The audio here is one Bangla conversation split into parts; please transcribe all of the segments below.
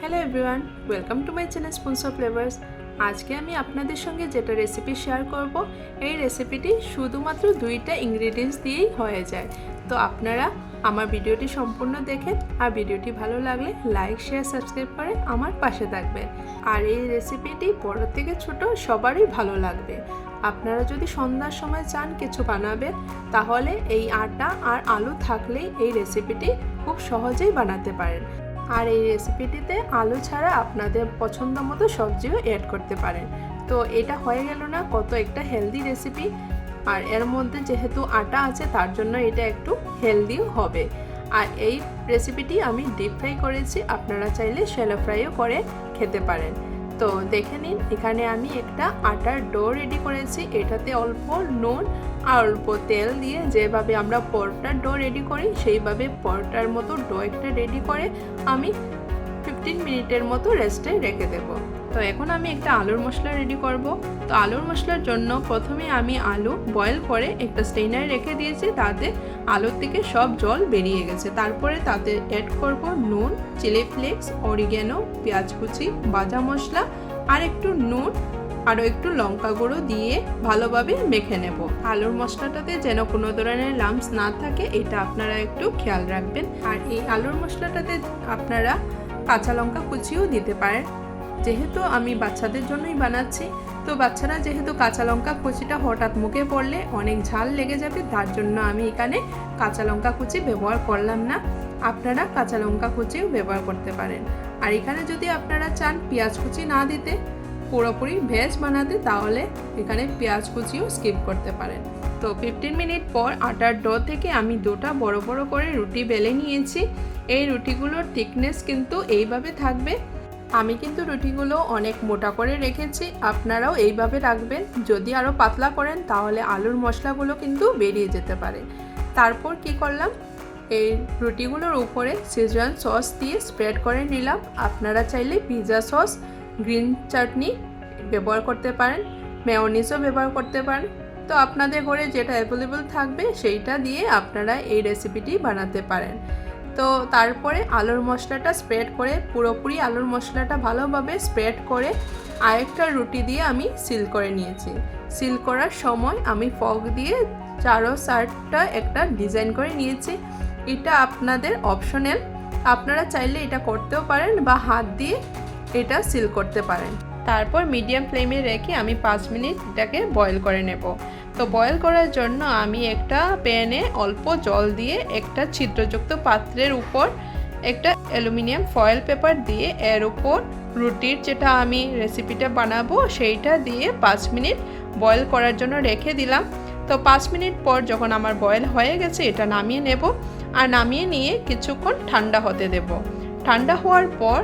Hello everyone welcome to my channel of flavours আজকে আমি আপনাদের সঙ্গে যেটা রেসিপি শেয়ার করব, এই রেসিপিটি শুধুমাত্র দুইটা ইনগ্রিডিয়েন্টস দিয়েই হয়ে যায়। তো আপনারা আমার ভিডিওটি সম্পূর্ণ দেখেন আর ভিডিওটি ভালো লাগলে লাইক শেয়ার সাবস্ক্রাইব করে আমার পাশে থাকবেন। আর এই রেসিপিটি বড় থেকে ছোট সবারই ভালো লাগবে। আপনারা যদি সন্ধ্যার সময় চান কিছু বানাবেন, তাহলে এই আটা আর আলু থাকলেই এই রেসিপিটি খুব সহজেই বানাতে পারেন। আর এই রেসিপিটিতে আলু ছাড়া আপনাদের পছন্দ মতো সবজিও অ্যাড করতে পারেন। তো এটা হয়ে গেল না কত একটা হেলদি রেসিপি আর এর মধ্যে যেহেতু আটা আছে, তার জন্য এটা একটু হেলদিও হবে। আর এই রেসিপিটি আমি ডিপ ফ্রাই করেছি, আপনারা চাইলে শ্যালো ফ্রাইও করে খেতে পারেন। তো দেখে নিন, এখানে আমি একটা আটার ডো রেডি করেছি। এটাতে অল্প নুন আর অল্প তেল দিয়ে যেভাবে আমরা পরোটার ডো রেডি করি, সেইভাবে পরোটার মতো ডো একটা রেডি করে আমি ফিফটিন মিনিটের মতো রেস্টে রেখে দেবো। তো এখন আমি একটা আলুর মশলা রেডি করব। তো আলুর মশলার জন্য প্রথমে আমি আলু বয়েল করে একটা স্টেইনারে রেখে দিয়েছি, তাতে আলুর থেকে সব জল বেরিয়ে গেছে। তারপরে তাতে অ্যাড করব নুন চিলি ফ্লেক্স অরিগ্যানো পেঁয়াজ কুচি ভাজা মশলা, আর একটু নুন, আরও একটু লঙ্কা গুঁড়ো দিয়ে ভালোভাবে মেখে নেব। আলুর মশলাটাতে যেন কোনো ধরনের লাম্পস না থাকে, এটা আপনারা একটু খেয়াল রাখবেন। আর এই আলুর মশলাটাতে আপনারা কাঁচা লঙ্কা কুচিও দিতে পারেন। যেহেতু আমি বাচ্চাদের জন্যই বানাচ্ছি, তো বাচ্চারা যেহেতু কাঁচা লঙ্কা কুচিটা হঠাৎ মুখে পড়লে অনেক ঝাল লেগে যাবে, তার জন্য আমি এখানে কাঁচা লঙ্কা কুচি ব্যবহার করলাম না। আপনারা কাঁচা লঙ্কা কুচিও ব্যবহার করতে পারেন। আর এখানে যদি আপনারা চান পেঁয়াজ কুচি না দিতে, পুরোপুরি ভেজ বানাতে, তাহলে এখানে পেঁয়াজ কুচিও স্কিপ করতে পারেন। তো ফিফটিন মিনিট পর আটার ডো থেকে আমি দুটা বড় বড় করে রুটি বেলে নিয়েছি। এই রুটিগুলোর থিকনেস কিন্তু এইভাবে থাকবে। আমি কিন্তু রুটিগুলো অনেক মোটা করে রেখেছি, আপনারাও এইভাবে রাখবেন। যদি আরও পাতলা করেন তাহলে আলুর মশলাগুলো কিন্তু বেরিয়ে যেতে পারে। তারপর কি করলাম? এই রুটিগুলোর উপরে সিজওয়ান সস দিয়ে স্প্রেড করে নিলাম। আপনারা চাইলে পিৎজা সস গ্রিন চাটনি ব্যবহার করতে পারেন মেয়নিজও ব্যবহার করতে পারেন। তো আপনাদের ঘরে যেটা অ্যাভেলেবল থাকবে সেইটা দিয়ে আপনারা এই রেসিপিটি বানাতে পারেন। তো তারপরে আলুর মশলাটা স্প্রেড করে, পুরোপুরি আলুর মশলাটা ভালোভাবে স্প্রেড করে আরেকটা রুটি দিয়ে আমি সিল করে নিয়েছি। সিল করার সময় আমি ফগ দিয়ে চারো সাইডটা একটা ডিজাইন করে নিয়েছি। এটা আপনাদের অপশনাল আপনারা চাইলে এটা করতেও পারেন বা হাত দিয়ে এটা সিল করতে পারেন। তারপর মিডিয়াম ফ্লেমে রেখে আমি পাঁচ মিনিট এটাকে বয়েল করে নেব। তো বয়েল করার জন্য আমি একটা প্যানে অল্প জল দিয়ে একটা ছিদ্রযুক্ত পাত্রের উপর একটা অ্যালুমিনিয়াম ফয়েল পেপার দিয়ে এর উপর রুটির যেটা আমি রেসিপিটা বানাবো সেইটা দিয়ে পাঁচ মিনিট বয়েল করার জন্য রেখে দিলাম। তো পাঁচ মিনিট পর যখন আমার বয়েল হয়ে গেছে এটা নামিয়ে নেব। আর নামিয়ে নিয়ে কিছুক্ষণ ঠান্ডা হতে দেব। ঠান্ডা হওয়ার পর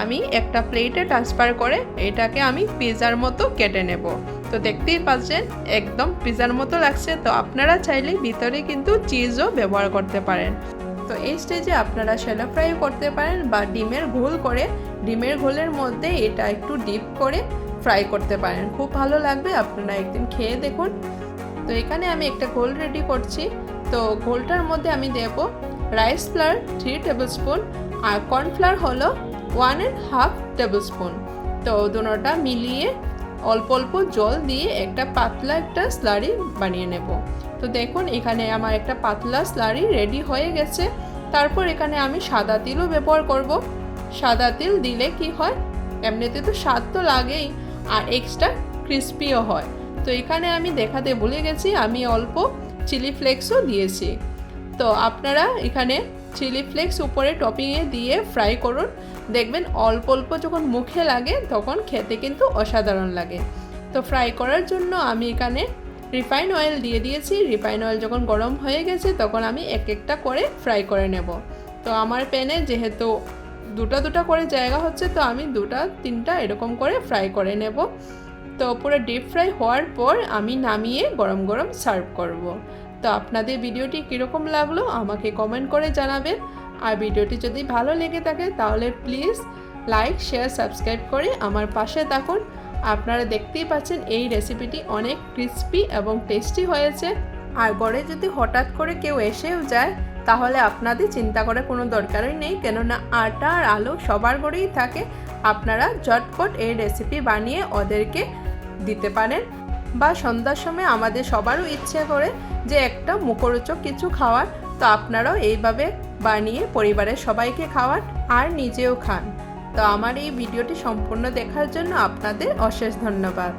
আমি একটা প্লেটে ট্রান্সফার করে এটাকে আমি পিৎজার মতো কেটে নেব। তো দেখতেই পাচ্ছেন, একদম পিৎজার মতো লাগছে। তো আপনারা চাইলে ভিতরে কিন্তু চিজও ব্যবহার করতে পারেন। তো এই স্টেজে আপনারা শ্যালো ফ্রাইও করতে পারেন বা ডিমের ঘোল করে ডিমের ঘোলের মধ্যে এটা একটু ডিপ করে ফ্রাই করতে পারেন। খুব ভালো লাগবে, আপনারা একদিন খেয়ে দেখুন। তো এখানে আমি একটা ঘোল রেডি করছি। তো ঘোলটার মধ্যে আমি দেব rice flour three tablespoon আর কর্নফ্লাওয়ার হলো one and half tablespoon তো দুটোটা মিলিয়ে অল্প অল্প জল দিয়ে একটা পাতলা একটা স্লারি বানিয়ে নেব। তো দেখুন, এখানে আমার একটা পাতলা স্লারি রেডি হয়ে গেছে। তারপর এখানে আমি সাদা তিলও ব্যবহার করব। সাদা তিল দিলে কি হয়? এমনিতে তো স্বাদ তো লাগেই, আর এক্সট্রা ক্রিস্পিও হয়। তো এখানে আমি দেখাতে ভুলে গেছি, আমি অল্প চিলি ফ্লেক্সও দিয়েছি। তো আপনারা এখানে চিলি ফ্লেক্স উপরে টপিংয়ে দিয়ে ফ্রাই করুন। দেখবেন অল্প অল্প যখন মুখে লাগে, তখন খেতে কিন্তু অসাধারণ লাগে। তো ফ্রাই করার জন্য আমি এখানে রিফাইন অয়েল দিয়ে দিয়েছি। রিফাইন অয়েল যখন গরম হয়ে গেছে, তখন আমি এক একটা করে ফ্রাই করে নেব। তো আমার প্যানে যেহেতু দুটা দুটা করে জায়গা হচ্ছে, তো আমি দুটা তিনটা এরকম করে ফ্রাই করে নেব। তো পুরো ডিপ ফ্রাই হওয়ার পর আমি নামিয়ে গরম গরম সার্ভ করব। তো আপনাদের ভিডিওটি কীরকম লাগল আমাকে কমেন্ট করে জানাবেন। আর ভিডিওটি যদি ভালো লেগে থাকে তাহলে প্লিজ লাইক শেয়ার সাবস্ক্রাইব করে আমার পাশে থাকুন। আপনারা দেখতেই পাচ্ছেন এই রেসিপিটি অনেক ক্রিস্পি এবং টেস্টি হয়েছে। আর ঘরে যদি হঠাৎ করে কেউ এসেও যায়, তাহলে আপনাদের চিন্তা করার কোনো দরকারই নেই। কেননা আটা আর আলু সবার ঘরেই থাকে। আপনারা ঝটপট এই রেসিপি বানিয়ে ওদেরকে দিতে পারেন। বা সন্ধ্যার সময় আমাদের সবারও ইচ্ছে করে যে একটা মুখরোচক কিছু খাওয়ার। তো আপনারাও এইভাবে বানিয়ে পরিবারের সবাইকে খাওয়ান আর নিজেও খান। তো আমার এই ভিডিওটি সম্পূর্ণ দেখার জন্য আপনাদের অশেষ ধন্যবাদ।